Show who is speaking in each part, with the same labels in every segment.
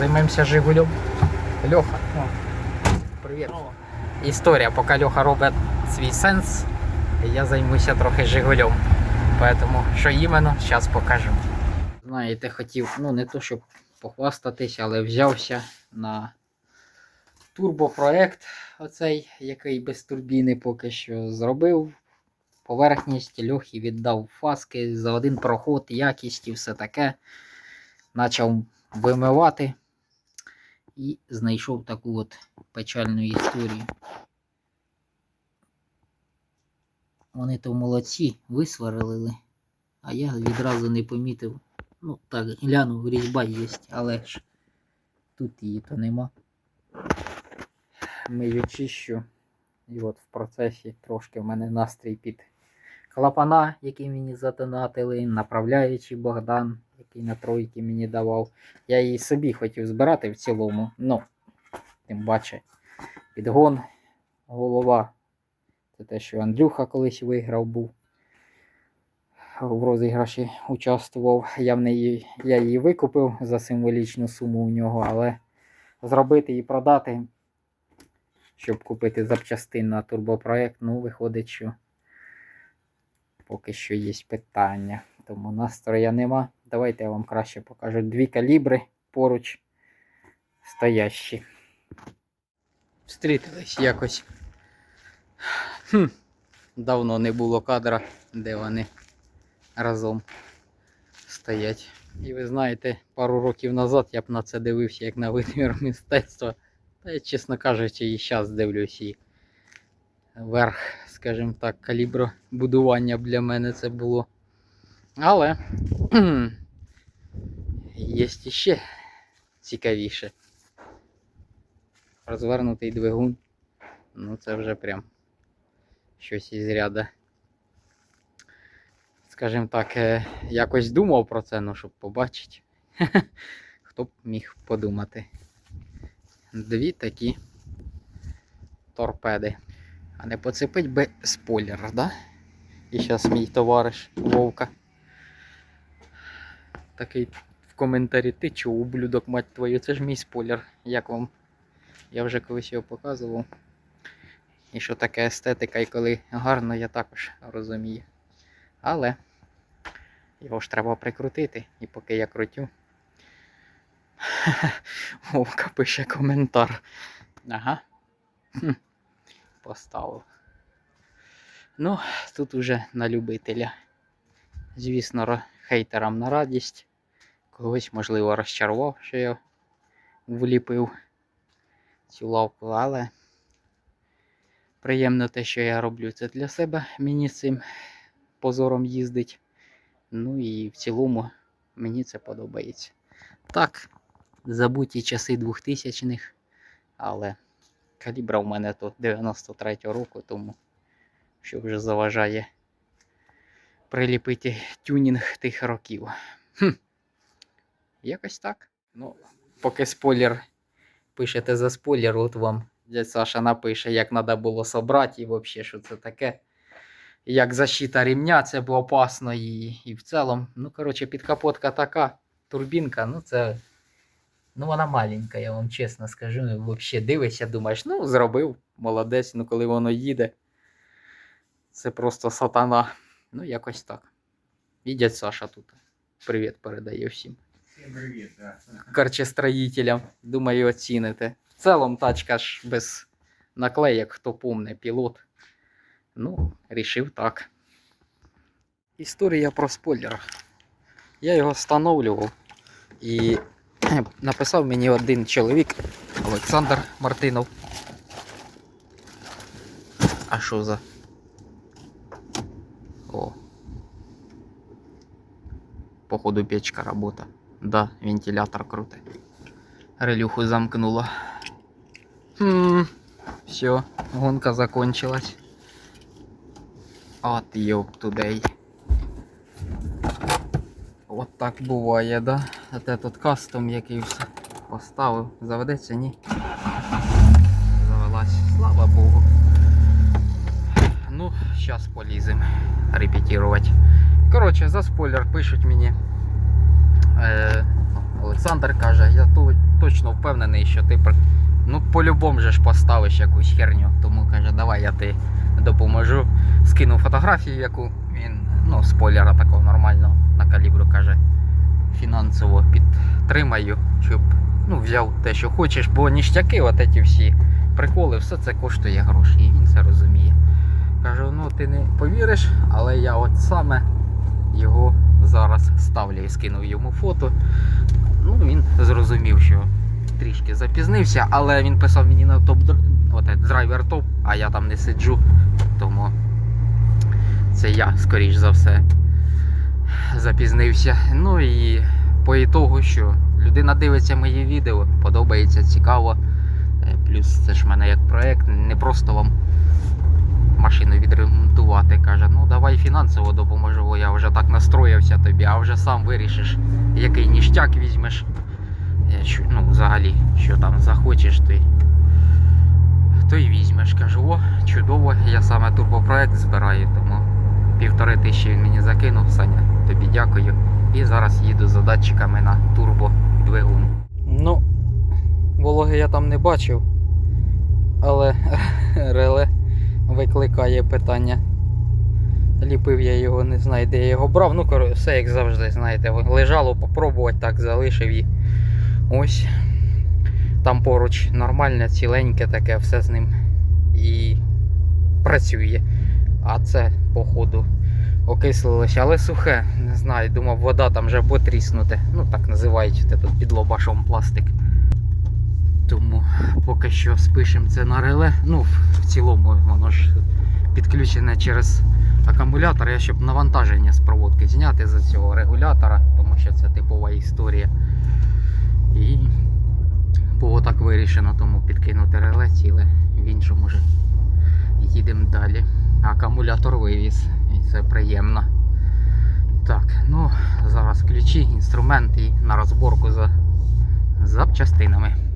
Speaker 1: Займемося Жигулем. Льоха. О, привіт. Історія, поки Льоха робить свій сенс, я займуся трохи Жигулем. Поэтому, що іменно, зараз покажу. Знаєте, хотів, ну не то, щоб похвастатись, але взявся на турбопроект, оцей, який без турбіни поки що зробив. Поверхність льохи віддав фаски за один проход, якість і все таке. Почав вимивати і знайшов таку от печальну історію. Вони то молодці, висварили, а я відразу не помітив. Ну так, глянув, різьба є, але ж тут її то нема. Мию чищу. І от в процесі трошки в мене настрій під клапана, який мені задонатили, направляючий Богдан, який на тройки мені давав. Я її собі хотів збирати в цілому. Ну, тим паче, підгон, голова. Це те, що Андрюха колись виграв був. В розіграші участвував. Я, в неї, я її викупив за символічну суму у нього, але зробити і продати, щоб купити запчастин на турбопроект, ну, виходить, що поки що є питання. Тому настроя нема. Давайте я вам краще покажу дві калібри поруч стоящі. Встрітились якось. Хм. Давно не було кадра, де вони разом стоять. І ви знаєте, пару років назад я б на це дивився як на витвір мистецтва. Та я, чесно кажучи, і зараз дивлюсь і верх, скажімо так, калібру будування б для мене це було. Але є ще цікавіше. Розвернутий двигун. Ну це вже прям щось із ряда. Скажімо так, е, якось думав про це, ну щоб побачити. Хто б міг подумати. Дві такі торпеди. А не поцепить би спойлер, да? І зараз мій товариш Вовка. Такий в коментарі, ти чого, ублюдок, мать твою, це ж мій спойлер. Як вам? Я вже колись його показував. І що таке естетика, і коли гарно, я також розумію. Але його ж треба прикрутити. І поки я крутю. Вовка пише коментар. Ага. Поставив. Ну, тут уже на любителя. Звісно, хейтерам на радість. Когось, можливо, розчарував, що я вліпив цю лавку, але приємно те, що я роблю це для себе. Мені цим позором їздить. Ну і в цілому мені це подобається. Так, забуті часи 2000-х, але калібра в мене то 93-го року, тому що вже заважає приліпити тюнінг тих років. Хм. Якось так. Ну, поки спойлер пишете за спойлер, от вам дядь Саша напише, як треба було собрати і взагалі, що це таке. Як защита ремня, це було опасно і, і в цілому. Ну, коротше, підкапотка така, турбінка, ну це. Ну, вона маленька, я вам чесно скажу. Взагалі дивишся, думаєш, ну, зробив, молодець, ну коли воно їде. Це просто сатана. Ну, якось так. І дядь Саша тут. Привіт передає всім. Карчестроїтелям. Думаю, оціните. В цілому тачка ж без наклеєк, хто помне, пілот. Ну, рішив так. Історія про спойлер. Я його встановлював і написав мені один чоловік, Олександр Мартинов. А що за? О. Походу печка работа. Да, вентилятор крутий. Релюху замкнуло. Хм, все, гонка закончилась. От ёб тудей. От так буває, да? От этот кастом який все поставив. Заведеться, ні? Завелась, слава Богу. Ну, зараз полізем репетирувати. Коротше, за спойлер пишуть мені. Е, Олександр каже, я ту- точно впевнений, що ти ну, по-любому же ж поставиш якусь херню. Тому каже, давай я ти допоможу. Скинув фотографію, яку він, ну, спойлера такого нормального на калібру каже, фінансово підтримаю, щоб ну, взяв те, що хочеш, бо ніштяки, от ці всі приколи, все це коштує гроші, і він це розуміє. Кажу, ну ти не повіриш, але я от саме його зараз ставлю і скинув йому фото. Ну, він зрозумів, що трішки запізнився, але він писав мені на топ драйвер топ, а я там не сиджу. Тому це я, скоріш за все, запізнився. Ну і по ітогу, що людина дивиться мої відео, подобається, цікаво. Е, Плюс це ж в мене як проект, не просто вам машину відремонтувати. Каже, ну давай фінансово допоможу, я вже так настроївся тобі, а вже сам вирішиш, який ніштяк візьмеш. Ну, взагалі, що там захочеш, ти. То й візьмеш. Кажу, о, чудово, я саме турбопроект збираю, тому півтори тисячі він мені закинув, Саня, тобі дякую. І зараз їду за датчиками на турбодвигун. Ну, вологи я там не бачив, але реле викликає питання. Ліпив я його, не знаю, де я його брав. Ну, кор- все як завжди, знаєте, лежало попробувати, так залишив і ось. Там поруч нормальне, ціленьке таке, все з ним і працює. А це, походу, окислилося, але сухе, не знаю, думав, вода там вже або тріснути. Ну так називають те тут під лобашом пластик. Тому поки що спишемо це на реле. Ну, в цілому воно ж підключене через акумулятор. Я щоб навантаження з проводки зняти з цього регулятора, тому що це типова історія. І було так вирішено, тому підкинути реле ціле в іншому вже їдемо далі. Акумулятор вивіз, і це приємно. Так, ну зараз ключі, інструмент і на розборку за запчастинами.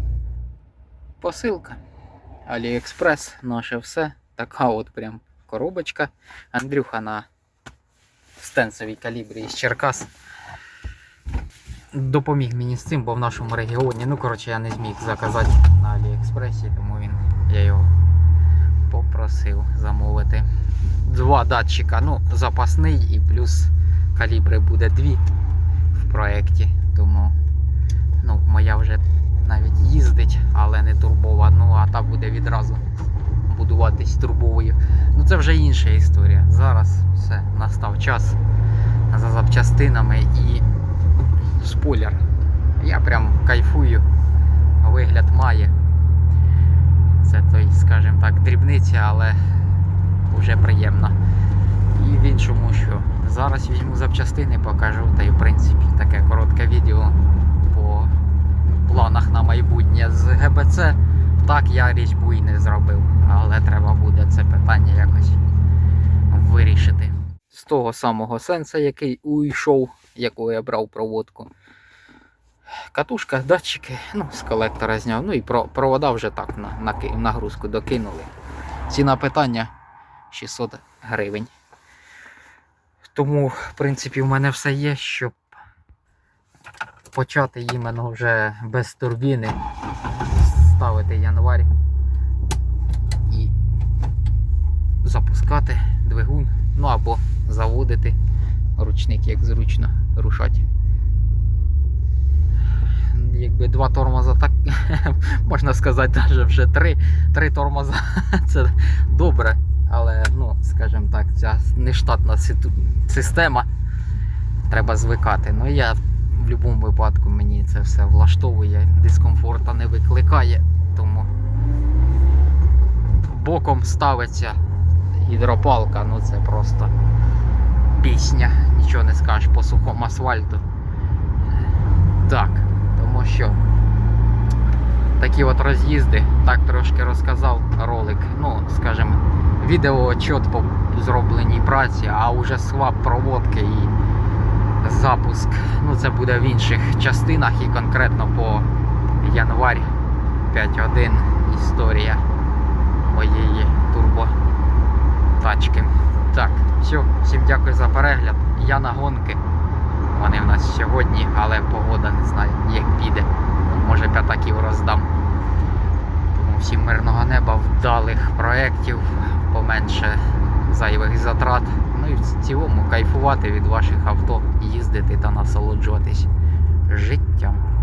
Speaker 1: Посилка. Аліекспрес, наше все. Така от прям коробочка. Андрюха на стенсовій калібрі із Черкас. Допоміг мені з цим, бо в нашому регіоні, ну коротше, я не зміг заказати на Аліекспресі, тому він, я його попросив замовити. Два датчика, ну, запасний і плюс калібри буде дві в проєкті. Тому ну, моя вже навіть їздить, але не турбова. Ну, а та буде відразу будуватись турбовою. Ну це вже інша історія. Зараз все, настав час за запчастинами і спойлер. Я прям кайфую, вигляд має. Це той, скажімо так, дрібниця, але вже приємно. І в іншому що. Зараз візьму запчастини, покажу, та й в принципі таке коротке відео планах на майбутнє з ГБЦ. Так я різьбу і не зробив, але треба буде це питання якось вирішити. З того самого сенса, який уйшов, якого я брав проводку. Катушка, датчики, ну, з колектора зняв. Ну і про, провода вже так на, на нагрузку докинули. Ціна питання 600 гривень. Тому, в принципі, в мене все є, щоб почати іменно вже без турбіни ставити январь і запускати двигун, ну або заводити ручник, як зручно рушати. Якби два тормоза, так можна сказати, навіть вже три, три тормоза це добре, але ну, скажімо так, ця нештатна система треба звикати. Ну я в будь-якому випадку мені це все влаштовує, дискомфорта не викликає, тому боком ставиться гідропалка, ну це просто пісня, нічого не скажеш по сухому асфальту. Так, тому що такі от роз'їзди, так трошки розказав ролик. Ну, скажімо, відеоотчет по зробленій праці, а вже свап проводки і запуск. Ну це буде в інших частинах і конкретно по январь 5.1 історія моєї турботачки. Так, все, всім дякую за перегляд. Я на гонки. Вони в нас сьогодні, але погода не знаю, як піде. Може п'ятаків роздам. Тому всім мирного неба, вдалих проєктів, поменше зайвих затрат. Ну і в цілому кайфувати від ваших авто, їздити та насолоджуватись життям.